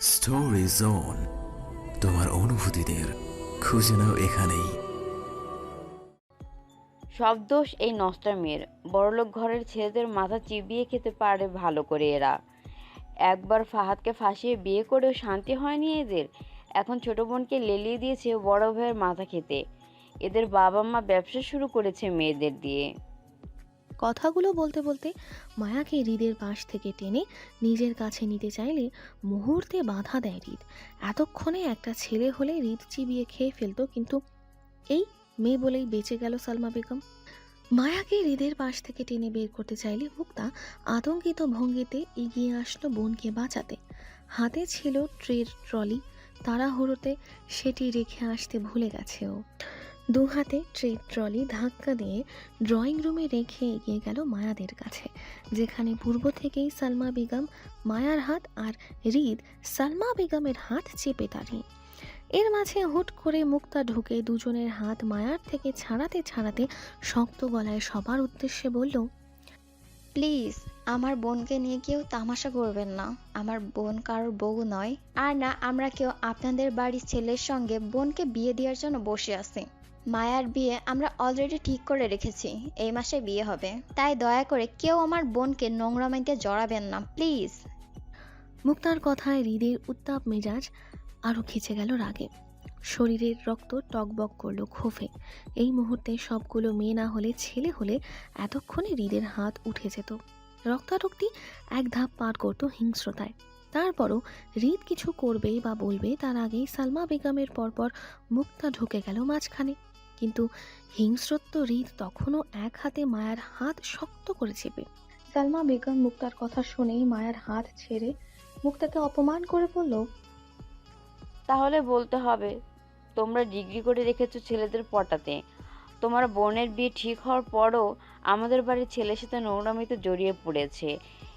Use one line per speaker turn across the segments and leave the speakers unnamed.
Story zone তোমার অনুভূতিদের খুঁজে নাও এখানেই।
সব দোষ এই নষ্টার মেয়ের বড়লোক ঘরের ছেলেদের মাথা চিবিয়ে খেতে পারে ভালো করে এরা। একবার ফাহাদকে ফাঁসিয়ে বিয়ে করেও শান্তি হয়নি এদের। এখন ছোট বোনকে লেলিয়ে দিয়েছে বড় ভাইয়ের মাথা খেতে। এদের বাবা মা ব্যবসা শুরু করেছে মেয়েদের দিয়ে।
কথাগুলো বলতে বলতে মায়াকে হৃদের পাশ থেকে টেনে নিজের কাছে নিতে চাইলে মুহূর্তে বাধা দেয় হৃদ। এতক্ষণে একটা ছেলে হলে হৃদ চিবিয়ে খেয়ে ফেলতো, কিন্তু এই মেয়ে বলেই বেঁচে গেল সালমা বেগম। মায়াকে হৃদের পাশ থেকে টেনে বের করতে চাইলে মুক্তা আতঙ্কিত ভঙ্গিতে এগিয়ে আসলো বোনকে বাঁচাতে। হাতে ছিল ট্রের ট্রলি, তাড়াহুড়োতে সেটি রেখে আসতে ভুলে গেছে ও। দু হাতে ট্রে ট্রলি ধাক্কা দিয়ে ড্রয়িং রুমে রেখে এগিয়ে গেল মায়াদের কাছে, যেখানে পূর্ব থেকেই সালমা বেগম, মায়ার হাত আর হৃদ সালমা বেগমের হাত চেপে দাঁড়িয়ে। এর মাঝে হুট করে মুক্তা ঢুকে দুজনের হাত মায়ার থেকে ছাড়াতে ছাড়াতে শক্ত গলায় সবার উদ্দেশ্যে বলল,
প্লিজ, আমার বোনকে নিয়ে কেউ তামাশা করবেন না। আমার বোন কারোর বউ নয়। আর না, আমরা কেউ আপনাদের বাড়ির ছেলের সঙ্গে বোনকে বিয়ে দেওয়ার জন্য বসে আছি। মায়ার বিয়ে আমরা অলরেডি ঠিক করে রেখেছি, এই মাসে বিয়ে হবে। তাই দয়া করে কেউ আমার বোনকে নোংরামাইতে জড়াবেন না, প্লিজ।
মুক্তার কথায় হৃদের উত্তাপ মেজাজ আরও খিচে গেল রাগে। শরীরের রক্ত টকবক করল ক্ষোভে। এই মুহূর্তে সবগুলো মেয়ে না হলে ছেলে হলে এতক্ষণে হৃদের হাত উঠে যেত। রক্তারক্তি এক ধাপ পার করতো হিংস্রতায়। তারপরও হৃদ কিছু করবে বা বলবে তার আগেই সালমা বেগমের পরপর মুক্তা ঢুকে গেল মাঝখানে। কিন্তু হিংস্রত্ব হৃদ তখনও এক হাতে মায়ার হাত শক্ত করে চেপে। সালমা বেগম মুক্তার কথা শুনেই মায়ের হাত ছেড়ে মুক্তাকে অপমান করে বলল
তাহলে বলতে হবে তোমরা ডিগ্রি করে রেখেছো ছেলেদের পটাতে। তোমার বোনের বিয়ে ঠিক হওয়ার পরও আমাদের বাড়ির ছেলের সাথে নোংরামিতে জড়িয়ে পড়েছে।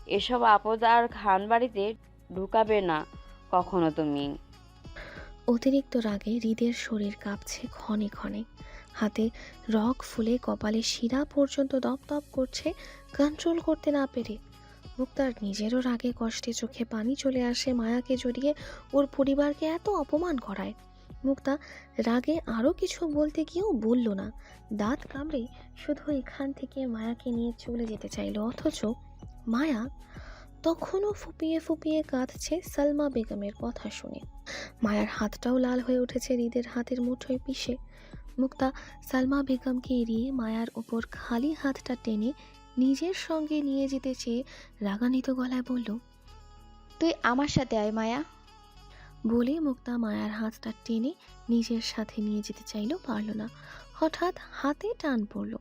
এসব আপদ আর খান বাড়িতে ঢুকাবে না কখনো তুমি।
অতিরিক্ত রাগে হৃদের শরীর কাঁপছে ক্ষণে ক্ষণে। হাতে রক ফুলে কপালে শিরা পর্যন্ত দপদপ করছে কন্ট্রোল করতে না পেরে। মুক্তার নিজেরও রাগে কষ্টে চোখে পানি চলে আসে মায়াকে জড়িয়ে, ওর পরিবারকে এত অপমান করায়। মুক্তা রাগে আরও কিছু বলতে গিয়েও বলল না। দাঁত কামড়ে শুধু এখান থেকে মায়াকে নিয়ে চলে যেতে চাইল, অথচ মায়া তখনও ফুপিয়ে ফুপিয়ে কাঁদছে সালমা বেগমের কথা শুনে। মায়ার হাতটাও লাল হয়ে উঠেছে হৃদের হাতের মুঠোয় পিষে। মুক্তা সালমা বেগমকে এড়িয়ে মায়ার ওপর খালি হাতটা টেনে নিজের সঙ্গে নিয়ে যেতে চেয়ে রাগান্বিত গলায় বলল
তুই আমার সাথে আয় মায়া।
বলে মুক্তা মায়ার হাতটা টেনে নিজের সাথে নিয়ে যেতে চাইলেও পারল না। হঠাৎ হাতে টান পড়ল।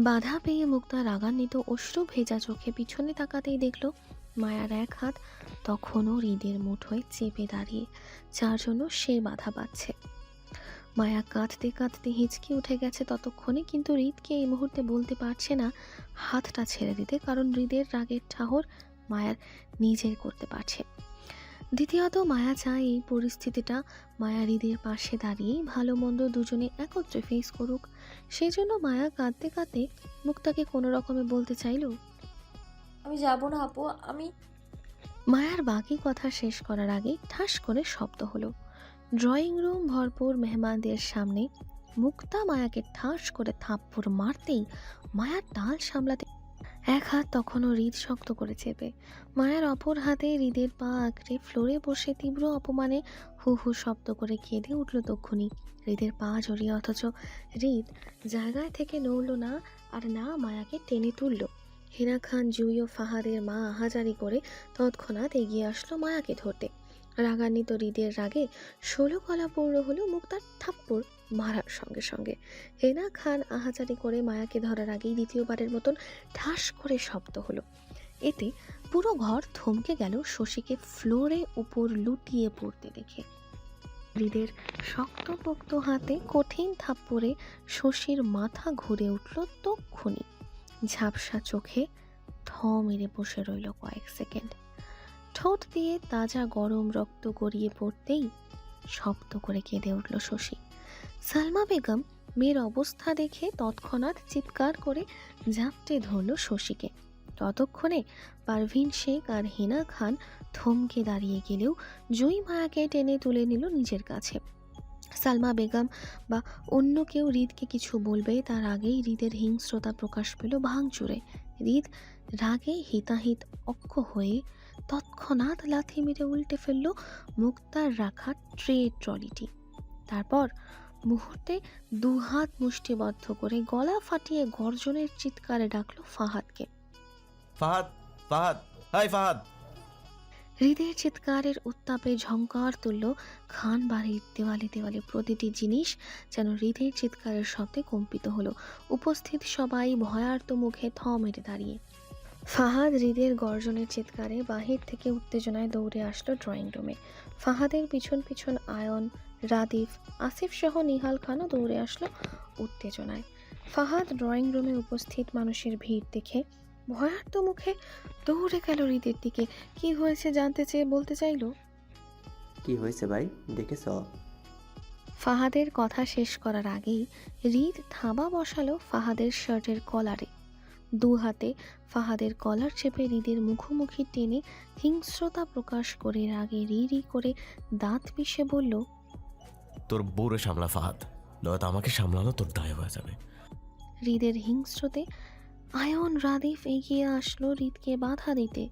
বাধা পেয়ে মুক্তা রাগান্বিত অশ্রু ভেজা চোখে পিছনে তাকাতেই দেখল মায়ার এক হাত তখনও হৃদের মুঠোয় চেপে দাঁড়িয়ে যার জন্য সে বাধা পাচ্ছে। মায়া কাঁদতে কাঁদতে হিচকি উঠে গেছে ততক্ষণে কিন্তু হৃদকে এই মুহূর্তে বলতে পারছে না হাতটা ছেড়ে দিতে কারণ হৃদের রাগের ঠাহর মায়ার নিজের করতে পারছে। দ্বিতীয়ত মায়া চায় এই পরিস্থিতিটা মায়া হৃদের পাশে দাঁড়িয়ে ভালো মন্দ দুজনে একত্রে ফেস করুক। সেই জন্য মায়া কাঁদতে কাঁদতে মুক্তাকে কোনো রকমে বলতে চাইল
আমি যাব না আপু আমি
মায়ার বাকি কথা শেষ করার আগে ঠাস করে শব্দ হলো। ড্রয়িং রুম ভরপুর মেহমানদের সামনে মুক্তা মায়াকে ঠাস করে থাপ্পড় মারতেই মায়ার ডাল সামলাতে এক হাত তখনও হৃদ শক্ত করে চেপে। মায়ের অপর হাতে হৃদের পা আঁকড়ে ফ্লোরে বসে তীব্র অপমানে হু হু শব্দ করে কেঁদে উঠল তক্ষুনি। হৃদের পা জড়িয়ে অথচ হৃদ জায়গায় থেকে নড়ল না আর না মায়াকে টেনে তুলল। হিনা খান জুই ও ফাহাদের মা আহাজারি করে তৎক্ষণাৎ এগিয়ে আসলো মায়াকে ধরতে। রাগান্বিত হৃদের রাগে ষোলো কলা পূর্ণ হলো মুক্তার থাপ্পড় মারার সঙ্গে সঙ্গে। হেনা খান আহাজারি করে মায়াকে ধরার আগেই দ্বিতীয়বারের মতন ঠাস করে শব্দ হলো। এতে পুরো ঘর থমকে গেল শশীকে ফ্লোরে উপর লুটিয়ে পড়তে দেখে। হৃদের শক্তপোক্ত হাতে কঠিন থাপ্পড়ে শশীর মাথা ঘুরে উঠল তক্ষুনি। ঝাপসা চোখে থ মেরে বসে রইল কয়েক সেকেন্ড। ঠোঁট দিয়ে তাজা গরম রক্ত গড়িয়ে পড়তেই শব্দ করে কেঁদে উঠল শশী। সালমা বেগম মেয়ের অবস্থা দেখে তৎক্ষণাৎ চিৎকার করে ঝাপটে ধরল শশীকে। ততক্ষণে পারভিন শেখ আর হিনা খান থমকে দাঁড়িয়ে গেলেও জয়ী মায়াকে টেনে তুলে নিল নিজের কাছে। সালমা বেগম বা অন্য কেউ হৃদকে কিছু বলবে তার আগেই হৃদের হিংস্রতা প্রকাশ পেল ভাঙচুরে। হৃদ রাগে হিতাহিত অক্ষ হয়ে তৎক্ষণাৎ লাথি মেরে উল্টে ফেলল মুক্তার রাখা ট্রে ট্রলিটি। তারপর মুহূর্তে দুহাত মুষ্টিবদ্ধ করে গলা ফাটিয়ে গর্জনের চিৎকারে ডাকলো ফাহাদকে।
ফাহাদ ফাহাদ হাই ফাহাদ!
হৃদয়ের চিৎকারের উত্তাপে ঝঙ্কার তুলল খান বাড়ির দেওয়ালে দেওয়ালে প্রতিটি জিনিস যেন হৃদয়ের চিৎকারের শব্দে কম্পিত হলো। উপস্থিত সবাই ভয়ার্ত মুখে থ মেরে দাঁড়িয়ে ফাহাদ হৃদের গর্জনের চিৎকারে বাহির থেকে উত্তেজনায় দৌড়ে আসলো ড্রয়িং রুমে। ফাহাদের পিছন পিছন আয়ন রাদিফ আসিফ সহ নিহাল খানও দৌড়ে আসলো উত্তেজনায়। ফাহাদ ড্রয়িং রুমে উপস্থিত মানুষের ভিড় দেখে ভয়ার্ত মুখে দৌড়ে গেল হৃদের দিকে কি হয়েছে জানতে চেয়ে বলতে চাইলো?
কি হয়েছে ভাই? দেখেছ?
ফাহাদের কথা শেষ করার আগেই হৃদ থাবা বসালো ফাহাদের শার্টের কলারে। দু হাতে ফাহাদের কলার চেপে হৃদের মুখোমুখি টেনে হিংস্রতা প্রকাশ করে রাগে রি রি করে দাঁত পিষে বলল
তোর বউরে সামলা ফাহাদ। নয়তো আমাকে সামলানো তোর দায় হয়ে যাবে।
হৃদের হিংস্রতে আয়ন রাদিফ এগিয়ে আসলো হৃদকে বাধা দিতে।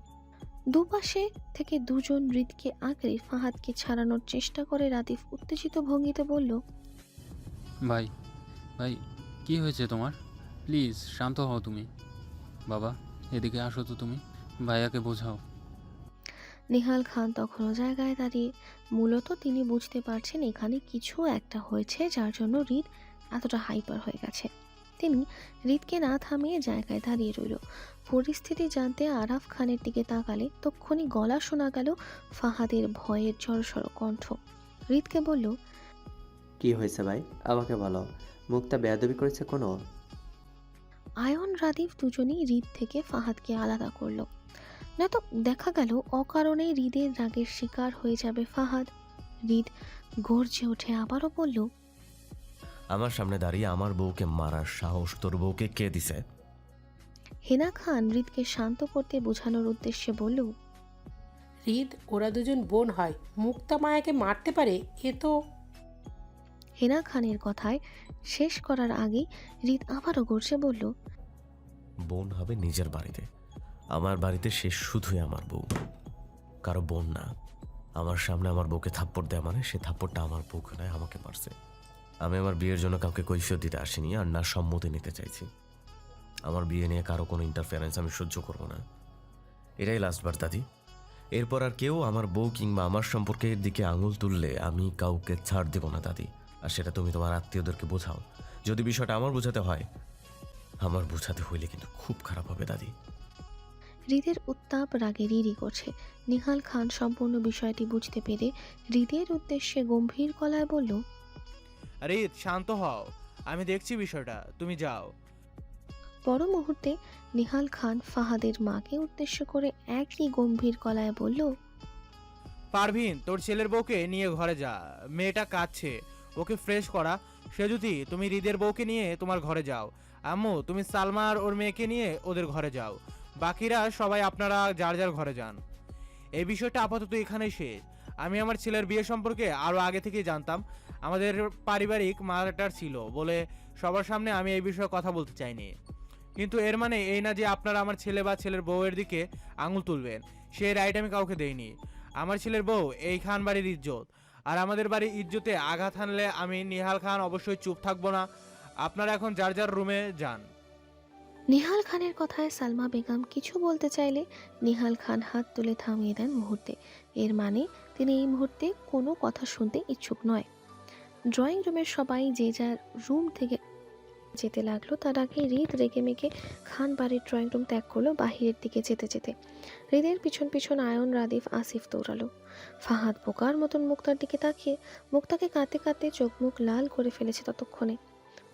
দুপাশে থেকে দুজন হৃদকে আঁকড়ে ফাহাদকে ছাড়ানোর চেষ্টা করে রাদিফ উত্তেজিত ভঙ্গিতে বলল
ভাই ভাই কি হয়েছে তোমার? প্লিজ শান্ত হও তুমি। বাবা এদিকে আসো তো তুমি। ভাইয়াকে বোঝাও।
নিহাল খান তখনও জায়গায় দাঁড়িয়ে মূলত তিনি বুঝতে পারছেন এখানে কিছু একটা হয়েছে যার জন্য হৃদ এতটা হাইপার হয়ে গেছে। তিনি হৃদকে না থামিয়ে জায়গায় দাঁড়িয়ে রইল। পরিস্থিতি জানতে আরাফ খানের দিকে তাকালে তক্ষুনি গলা শোনা গেল ফাহাদের ভয়ের জড়সড় কণ্ঠ। হৃদকে বলল
কি হয়েছে ভাই? আমাকে বলো মুখটা বেয়াদবি করেছে কোনো?
আয়ন রাদীপ দুজনেই হৃদ থেকে ফাহাদকে আলাদা করল। নয়তো দেখা গেল অকারণে হৃদের রাগের শিকার হয়ে যাবে ফাহাদ। হৃদ গর্জে উঠে আবারও বলল
আমার সামনে দাঁড়িয়ে আমার বউকে মারার সাহস তোর বউকে কে দিছে?
হেনা খান হৃদকে শান্ত করতে বোঝানোর উদ্দেশ্যে বলল
হৃদ ওরা দুজন বোন হয় মুক্তা মায়াকে মারতে পারে এ তো
হেনা খানের কথায় শেষ করার আগেই হৃদ আবারও গর্জে বলল,
বোন হবে নিজের বাড়িতে। আমার বাড়িতে সে শুধুই আমার বউ। কারও বোন না। আমার সামনে আমার বউকে থাপ্পড় দেয় মানে সে থাপ্পড়টা আমার বউকে নয়, আমাকে মারছে। আমি আমার বিয়ের জন্য কাউকে কৈফিয়ত দিতে আসিনি আর না সম্মতি নিতে চাইছি। আমার বিয়ে নিয়ে কারও কোনো ইন্টারফারেন্স আমি সহ্য করব না। এটাই লাস্টবার দাদি। এরপর আর কেউ আমার বউ কিংবা আমার সম্পর্কের দিকে আঙুল তুললে আমি কাউকে ছাড় দেব না, দাদি। আর সেটা তুমি তোমার আত্মীয়দেরকে বোঝাও। যদি বিষয়টা আমার বোঝাতে হয় আমার বোঝাতে হইলে কিন্তু খুব খারাপ হবে দাদি।
হৃদের উত্তাপ রাগে রিরি করছে। নিহাল খান সম্পূর্ণ বিষয়টি বুঝতে পেরে হৃদের উদ্দেশ্যে গম্ভীর গলায় বলল
রিত শান্ত হও। আমি দেখছি বিষয়টা। তুমি যাও।
পর মুহূর্তে নিহাল খান ফাহাদের মাকে উদ্দেশ্য করে একই গম্ভীর গলায় বলল
পারভিন তোর ছেলের বউকে নিয়ে ঘরে যা। মেয়েটা কাঁদছে। ওকে ফ্রেশ করা। সে যদি তুমি হৃদের বউকে নিয়ে তোমার ঘরে যাও। আম্মু, তুমি সালমা আর ওর মেয়েকে নিয়ে ওদের ঘরে যাও। বাকিরা সবাই আপনারা যার যার ঘরে যান। এই বিষয়টা আপাতত এখানেই শেষ। আমি আমার ছেলের বিয়ে সম্পর্কে আরও আগে থেকেই জানতাম। আমাদের পারিবারিক ম্যাটার ছিল বলে সবার সামনে আমি এই বিষয়ে কথা বলতে চাইনি। কিন্তু এর মানে এই না যে আপনারা আমার ছেলে বা ছেলের বউয়ের দিকে আঙুল তুলবেন। সেই রাইট আমি কাউকে দেইনি। আমার ছেলের বউ এই খান বাড়ির ইজ্জত। আর আমাদের বাড়ি ইজ্জতে আঘাত হানলে আমি নিহাল খান অবশ্যই চুপ থাকব না। আপনারা এখন যার যার রুমে যান।
নিহাল খানের কথায় সালমা বেগম কিছু বলতে চাইলে নিহাল খান হাত তুলে থামিয়ে দেন মুহূর্তে। এর মানে তিনি এই মুহূর্তে কোনো কথা শুনতে ইচ্ছুক নয়। ড্রয়িং রুমের সবাই যে যার রুম থেকে যেতে লাগল, তার আগে হৃদ রেগে মেগে খান বাড়ির ড্রয়িং রুম ত্যাগ করল, বাহিরের দিকে যেতে যেতে। হৃদের পিছন পিছন আয়ন, রাদিফ, আসিফ দৌড়ালো। ফাহাদ বোকার মতন মুক্তার দিকে তাকিয়ে, মুক্তাকে কাঁদতে কাঁদতে চোখ মুখ লাল করে ফেলেছে ততক্ষণে।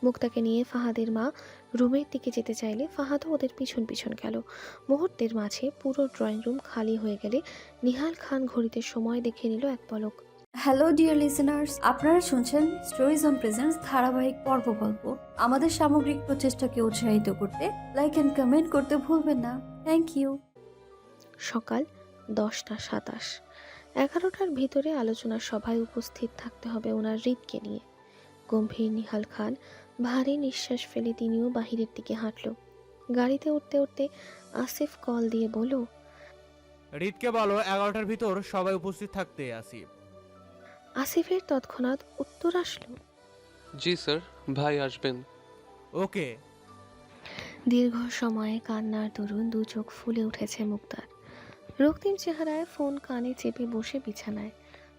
মুক্তাকে নিয়ে ফাহাদের মা রুমের দিকে যেতে চাইলে, ফাহাদও ওদের পিছন পিছন গেল। মুহূর্তের মাঝে পুরো ড্রয়িং রুম খালি হয়ে গেলে, নিহাল খান ঘড়িতে সময় দেখে নিল এক পলক।
হ্যালো ডিয়ার লিসেনার্স আপনারা শুনছেন স্টোরিজ অন প্রেজেন্স ধারাবাহিক পর্ব গল্প। আমাদের সামগ্রিক প্রচেষ্টাকে উৎসাহিত করতে লাইক অ্যান্ড কমেন্ট করতে ভুলবেন না। থ্যাংক ইউ
সকাল দশটা সাতাশ। এগারোটার ভিতরে আলোচনা সভায় উপস্থিত থাকতে হবে ওনার হৃদকে নিয়ে। গম্ভীর নিহাল খান ভারী নিঃশ্বাস ফেলে তিনিও বাহিরের দিকে হাঁটল। গাড়িতে উঠতে উঠতে আসিফ কল দিয়ে বলল
রিতকে বলো এগারোটার ভিতর সবাই উপস্থিত থাকতে আসি
আসিফের তৎক্ষণাৎ উত্তর আসলো।
জি স্যার ভাই আসবেন।
ওকে।
দীর্ঘ সময়ে কান্নার দরুন দু চোখ ফুলে উঠেছে মুক্তার। রক্তিম চেহারায় ফোন কানে চেপে বসে বিছানায়।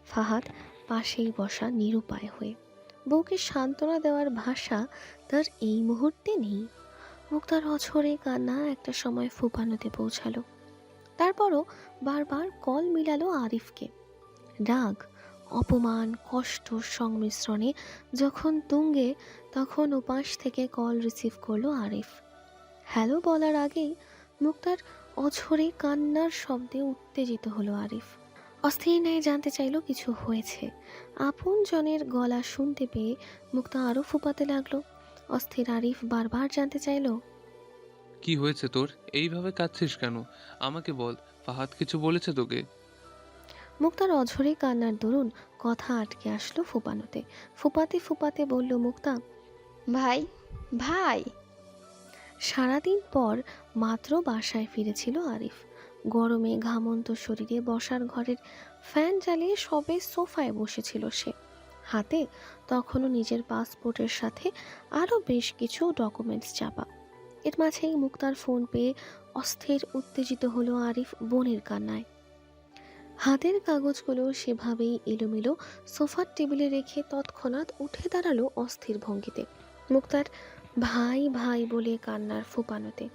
ফাহাদ পাশেই বসা নিরুপায় হয়ে। বউকে সান্ত্বনা দেওয়ার ভাষা তার এই মুহূর্তে নেই। মুক্তার অছরে কান্না একটা সময় ফুপানোতে পৌঁছালো। তারপরও বারবার কল মিলালো আরিফকে। রাগ অপমান, কষ্ট, সংমিশ্রণে যখন তুঙ্গে, তখন উপাস থেকে কল রিসিভ করল আরিফ। হ্যালো বলার আগেই মুক্তার অঝরে কান্নার শব্দে উত্তেজিত হলো আরিফ। অস্থির ন্যায় জানতে চাইলো কিছু হয়েছে। আপন জনের গলা শুনতে পেয়ে মুক্তা আরও ফুপাতে লাগল। অস্থির আরিফ বারবার জানতে চাইলো,
কি হয়েছে তোর? এইভাবে কাঁদছিস কেন? আমাকে বল, ফাহাদ কিছু বলেছে তোকে?
মুক্তার অঝরে কান্নার দরুন কথা আটকে আসলো ফুপানোতে। ফুপাতে ফুপাতে বলল মুক্তা
ভাই ভাই!
সারাদিন পর মাত্র বাসায় ফিরেছিল আরিফ। গরমে ঘামন্ত শরীরে বসার ঘরের ফ্যান জ্বালিয়ে সবে সোফায় বসেছিল সে। হাতে তখনও নিজের পাসপোর্টের সাথে আরও বেশ কিছু ডকুমেন্টস চাপা। এর মাঝেই মুক্তার ফোন পেয়ে অস্থির উত্তেজিত হলো আরিফ বোনের কান্নায়। হাতের কাগজগুলো সেভাবেই এলোমেলো সোফার টেবিলে রেখে তৎক্ষণাৎ উঠে দাঁড়াল অস্থির ভঙ্গিতে। মুক্তার ভাই ভাই বলে কান্নার ফোপানোতে।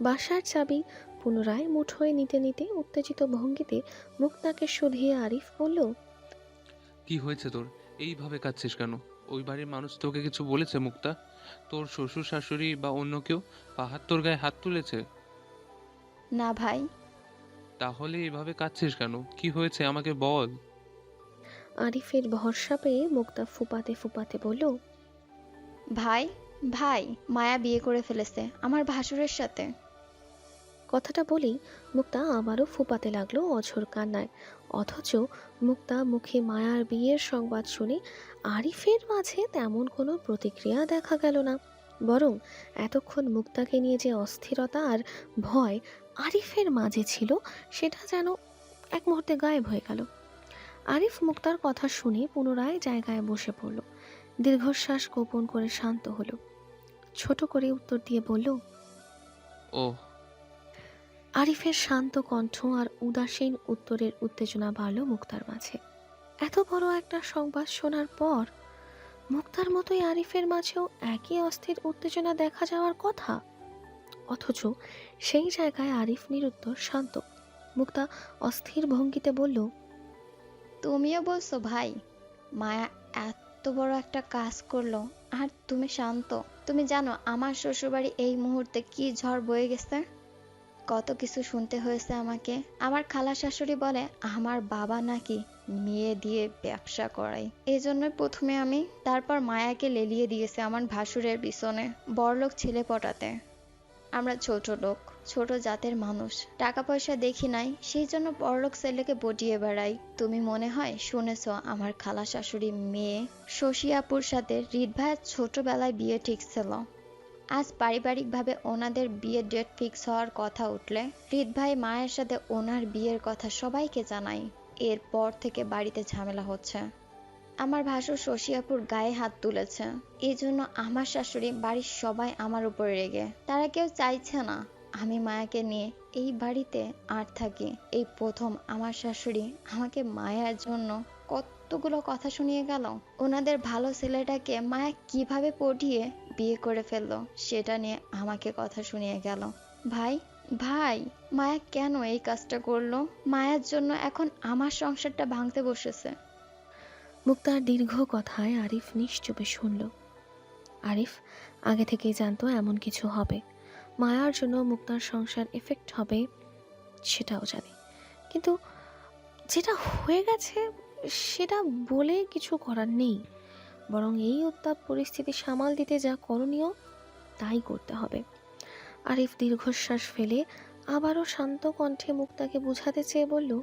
বাসার চাবি পুনরায় মুঠোয় নিতে নিতে উত্তেজিত ভঙ্গিতে মুক্তাকে শুধিয়ে আরিফ বলল
কি হয়েছে তোর? এইভাবে কাঁদছিস কেন? ওই বাড়ির মানুষ তোকে কিছু বলেছে মুক্তা? তোর শ্বশুর শাশুড়ি বা অন্য কেউ পাহাড় তোর গায়ে হাত তুলেছে?
না ভাই
তাহলে এইভাবে কাঁদছিস কেন? কি হয়েছে? আমাকে বল।
আরিফের ভরসা পেয়ে মুক্তা ফুপাতে ফুপাতে বলল
ভাই ভাই মায়া বিয়ে করে ফেলেছে আমার ভাসুরের সাথে।
কথাটা বলেই মুক্তা আবারও ফুপাতে লাগল অঝোর কান্নায়। অথচ মুক্তা মুখে মায়ার বিয়ের সংবাদ শুনে আরিফের মাঝে তেমন কোনো প্রতিক্রিয়া দেখা গেল না। বরং এতক্ষণ মুক্তাকে নিয়ে যে অস্থিরতা আর ভয় আরিফের মাঝে ছিল সেটা যেন এক মুহূর্তে গায়েব হয়ে গেল। আরিফ মুক্তার কথা শুনে পুনরায় জায়গায় বসে পড়ল। দীর্ঘশ্বাস গোপন করে শান্ত হলো। ছোট করে উত্তর দিয়ে বলল
ও
আরিফের শান্ত কণ্ঠ আর উদাসীন উত্তরের উত্তেজনা বাড়ল মুক্তার মাঝে। এত বড় একটা সংবাদ শোনার পর মুক্তার মতোই আরিফের মাঝেও একই অস্থির উত্তেজনা দেখা যাওয়ার কথা? অথচ সেই জায়গায় আরিফ নিরুত্তর শান্ত। মুক্তা অস্থির ভঙ্গিতে বলল,
তুমিও বলছো ভাই, মায়া এত বড় একটা কাজ করল, আর তুমি শান্ত। তুমি জানো আমার শ্বশুরবাড়ি এই মুহূর্তে কি ঝড় বয়ে গেছে? কত কিছু শুনতে হয়েছে আমাকে। আমার খালা শাশুড়ি বলে, আমার বাবা নাকি মেয়ে দিয়ে ব্যবসা করায়। এই জন্য প্রথমে আমি, তারপর মায়াকে লেলিয়ে দিয়েছে আমার ভাসুরের পিছনে, বড়লোক ছেলে পটাতে। আমরা ছোট লোক, ছোট জাতের মানুষ। টাকা পয়সা দেখি নাই, সেই জন্য বড়লোক ছেলেকে বটিয়ে বেড়াই। তুমি মনে হয় শুনেছ আমার খালা শাশুড়ি মেয়ে? শশিয়াপুর সাথে রিট ভাইয়ের ছোটবেলায় বিয়ে ঠিক ছিল। আজ পারিবারিকভাবে ওনাদের বিয়ের ডেট ফিক্স হওয়ার কথা উঠলে রিত ভাই মায়ের সাথে ওনার বিয়ের কথা সবাইকে জানাই। এরপর থেকে বাড়িতে ঝামেলা হচ্ছে। আমার ভাসুর শশিয়াপুর গায়ে হাত তুলেছে। এই জন্য আমার শাশুড়ি বাড়ির সবাই আমার উপরে রেগে। তারা কেউ চাইছে না আমি মায়াকে নিয়ে এই বাড়িতে আর থাকি। এই প্রথম আমার শাশুড়ি আমাকে মায়ার জন্য কতগুলো কথা শুনিয়ে গেল। ওনাদের ভালো ছেলেটাকে মায়া কীভাবে পটিয়ে বিয়ে করে ফেলল সেটা নিয়ে আমাকে কথা শুনিয়ে গেল। ভাই ভাই, মায়া কেন এই কাজটা করল? মায়ার জন্য এখন আমার সংসারটা ভাঙতে বসেছে।
মুক্তার দীর্ঘ কথায় আরিফ নিশ্চুপে শুনল। আরিফ আগে থেকেই জানতো এমন কিছু হবে। মায়ার জন্য মুক্তার সংসার এফেক্ট হবে, সেটাও জানে। কিন্তু যেটা হয়ে গেছে, সেটা বলে কিছু করার নেই। বরং এই উত্তাপ পরিস্থিতি সামাল দিতে যা করণীয়, তাই করতে হবে। আরিফ দীর্ঘশ্বাস ফেলে আবারও শান্ত কণ্ঠে মুক্তাকে বুঝাতে চেয়ে বলল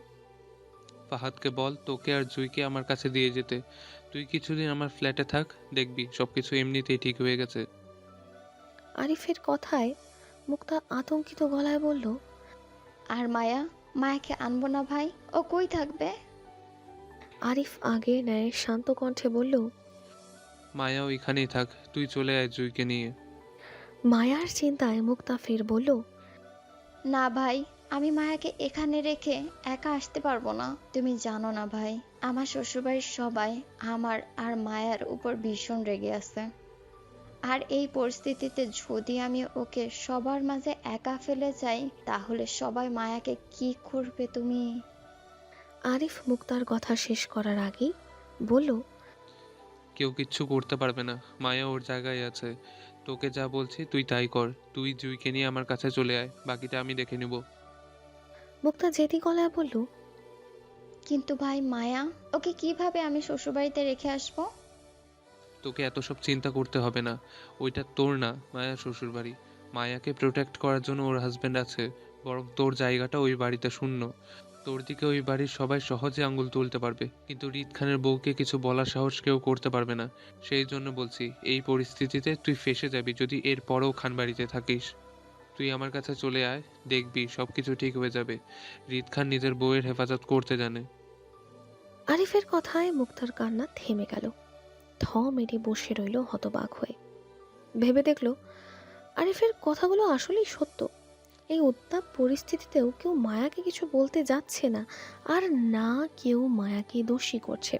ফাহাদকে বল তোকে আর জুইকে আমার কাছে দিয়ে যেতে। তুই কিছুদিন আমার ফ্ল্যাটে থাক দেখবি সবকিছু এমনিতেই ঠিক হয়ে গেছে।
আরিফের কথায় মুক্তা আতঙ্কিত গলায় বলল
আর মায়া মায়াকে আনব না ভাই ও কই থাকবে?
আরিফ আগে ন্যায় শান্ত কণ্ঠে বলল
মায়া ওইখানেই থাক তুই চলে আয় জুইকে নিয়ে।
মায়ার চিন্তায় মুক্তা ফের বলল
না ভাই আমি মায়াকে এখানে রেখে একা আসতে পারব না। তুমি জানো না ভাই আমার শ্বশুরবাড়ির সবাই আমার আর মায়ার উপর ভীষণ রেগে আছে। আর এই পরিস্থিতিতে যদি আমি ওকে সবার মাঝে একা ফেলে যাই তাহলে সবাই মায়াকে কি করবে তুমি?
আরিফ মুক্তার কথা শেষ করার আগেই বলল
কেউ কিচ্ছু করতে পারবে না মায়া ওর জায়গায় আছে। তোকে যা বলছি তুই তাই কর তুই জুইকে নিয়ে আমার কাছে চলে আয় বাকিটা আমি দেখে নেব।
মুক্তা জেদি গলায় বলল,
কিন্তু ভাই মায়া, ওকে কীভাবে আমি শ্বশুরবাড়িতে রেখে আসব?
তোকে এত সব চিন্তা করতে হবে না। ওইটা তোর না, মায়া শ্বশুর বাড়ি মায়াকে প্রোটেক্ট করার জন্য ওর হাজবেন্ড আছে, বরং তোর জায়গাটা ওই বাড়িতে শূন্য। তোর দিকে ওই বাড়ির সবাই সহজে আঙ্গুল তুলতে পারবে, কিন্তু রিদ খানের বউকে কিছু বলার সাহস কেউ করতে পারবে না। সেই জন্য বলছি, এই পরিস্থিতিতে তুই ফেসে যাবি যদি এর পরেও খান বাড়িতে থাকিস। তুই আমার কাছে চলে আয়, দেখবি সব কিছু ঠিক হয়ে যাবে। রিদ খান নিজের বউয়ের হেফাজত করতে জানে।
আরিফের কথায় মুক্তার কান্না থেমে গেল। থ মেরে বসে রইল হতবাক হয়ে। ভেবে দেখল, আরিফের কথাগুলো আসলেই সত্য। এই উত্তাপ পরিস্থিতিতেও কেউ মায়াকে কিছু বলতে যাচ্ছে না, আর না কেউ মায়াকে দোষী করছে।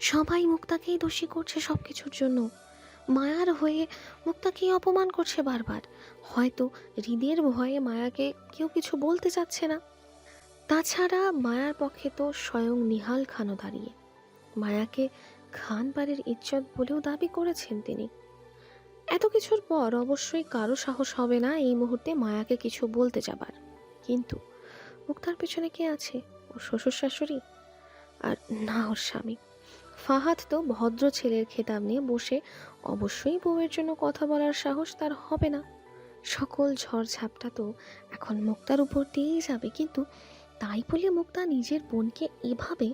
সবাই মুক্তাকেই দোষী করছে সব কিছুর জন্য। মায়ার হয়ে মুক্তাকেই অপমান করছে বারবার। হয়তো হৃদের ভয়ে মায়াকে কেউ কিছু বলতে চাচ্ছে না। তাছাড়া মায়ার পক্ষে তো স্বয়ং নিহাল খানও দাঁড়িয়ে। মায়াকে খান বাড়ির ইজ্জত বলেও দাবি করেছেন তিনি। এত কিছুর পর অবশ্যই কারও সাহস হবে না এই মুহূর্তে মায়াকে কিছু বলতে যাবার। কিন্তু মুক্তার পেছনে কে আছে? ওর শ্বশুর শাশুড়ি? আর না ওর স্বামী। ফাহাদ তো ভদ্র ছেলের খেতাব নিয়ে বসে অবশ্যই বউয়ের জন্য কথা বলার সাহস তার হবে না। সকল ঝড়ঝাপটা তো এখন মুক্তার উপর দিয়েই যাবে, কিন্তু তাই বলে মুক্তা নিজের বোনকে এভাবে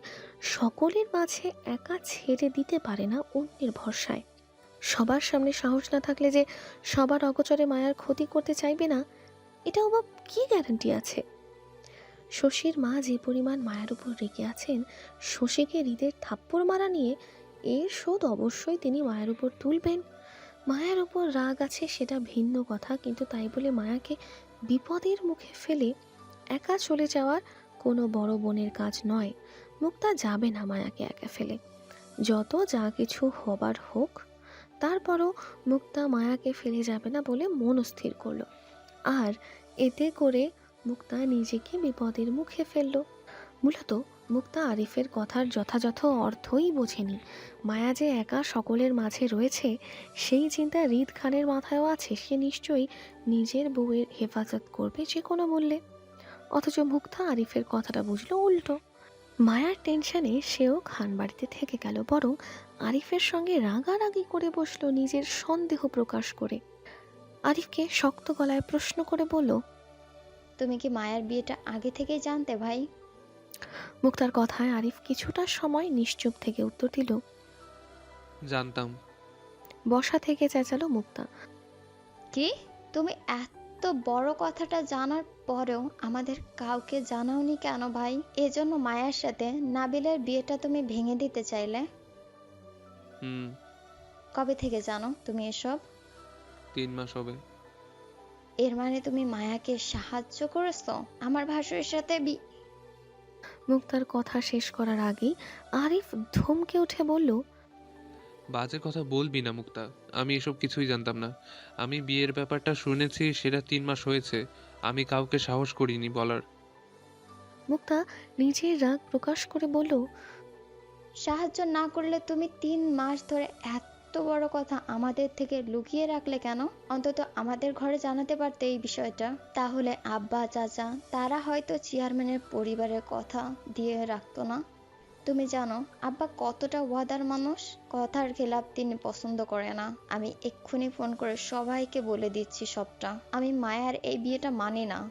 সকলের মাঝে একা ছেড়ে দিতে পারে না অন্যের ভরসায় সবার সামনে সাহস না থাকলে যে সবার অগচরে মায়ার ক্ষতি করতে চাইবে না এটাও বা কি গ্যারান্টি আছে? শশীর মা যে পরিমাণ মায়ের উপর রেগে আছেন, শশীকে হৃদের থাপ্পড় মারা নিয়ে এর শোধ অবশ্যই তিনি মায়ের উপর তুলবেন। মায়ের উপর রাগ আছে সেটা ভিন্ন কথা, কিন্তু তাই বলে মায়াকে বিপদের মুখে ফেলে একা চলে যাওয়ার কোনো বড় বোনের কাজ নয়। মুক্তা যাবে না মায়াকে একা ফেলে। যত যা কিছু হবার হোক, তারপরও মুক্তা মায়াকে ফেলে যাবে না বলে মন স্থির করল। আর এতে করে মুক্তা নিজেকে বিপদের মুখে ফেলল। মূলত মুক্তা আরিফের কথার যথাযথ অর্থই বোঝেনি। মায়া যে একা সকলের মাঝে রয়েছে, সেই চিন্তা রিদ খানের মাথায়ও আছে, সে নিশ্চয়ই নিজের বউয়ের হেফাজত করবে যে কোনো মূল্যে। অথচ মুক্তা আরিফের কথাটা বুঝলো উল্টো। মায়ার টেনশনে সেও খান বাড়িতে থেকে গেল, বরং আরিফের সঙ্গে রাগারাগি করে বসল নিজের সন্দেহ প্রকাশ করে। আরিফকে শক্ত গলায় প্রশ্ন করে বলল,
তুমি কি মায়ার বিয়েটা আগে থেকেই জানতে ভাই?
মুক্তার কথায় আরিফ কিছুটা সময় নিশ্চুপ থেকে উত্তর দিল
জানতাম।
বসা থেকে চেঁচালো মুক্তা।
কি? তুমি এত বড় কথাটা জানার পরেও আমাদের কাউকে জানাওনি কেন ভাই? এজন্য মায়ার সাথে নাবিলের বিয়েটা তুমি ভেঙে দিতে চাইলে?
হুম।
কবে থেকে জানো তুমি এসব?
তিন মাস হবে।
এর মানে তুমি মায়াকে সাহায্য করেছ? আমার ভাসুরের সাথে বি
মুক্তার কথা শেষ করার আগেই আরিফ ধমকে উঠে বলল
বাজে কথা বলবি না মুক্তা আমি এসব কিছুই জানতাম না। আমি বিয়ের ব্যাপারটা শুনেছি সেটা তিন মাস হয়েছে। আমি কাউকে সাহস করিনি বলার।
মুক্তা নিজের রাগ প্রকাশ করে বলল
সাহায্য না করলে তুমি তিন মাস ধরে এত বড় কথা আমাদের থেকে লুকিয়ে রাখলে কেন? অন্তত আমাদের ঘরে জানাতে পারতে এই বিষয়টা। তাহলে আব্বা, চাচা, তারা হয়তো চেয়ারম্যানের পরিবারের কথা দিয়ে রাখতো না। তুমি জানো, আব্বা কতটা ওয়াদার মানুষ? কথার খেলাপ তিনি পছন্দ করে না। আমি এক্ষুনি ফোন করে সবাইকে বলে দিচ্ছি সবটা। আমি মায়ার এই বিয়েটা মানি না।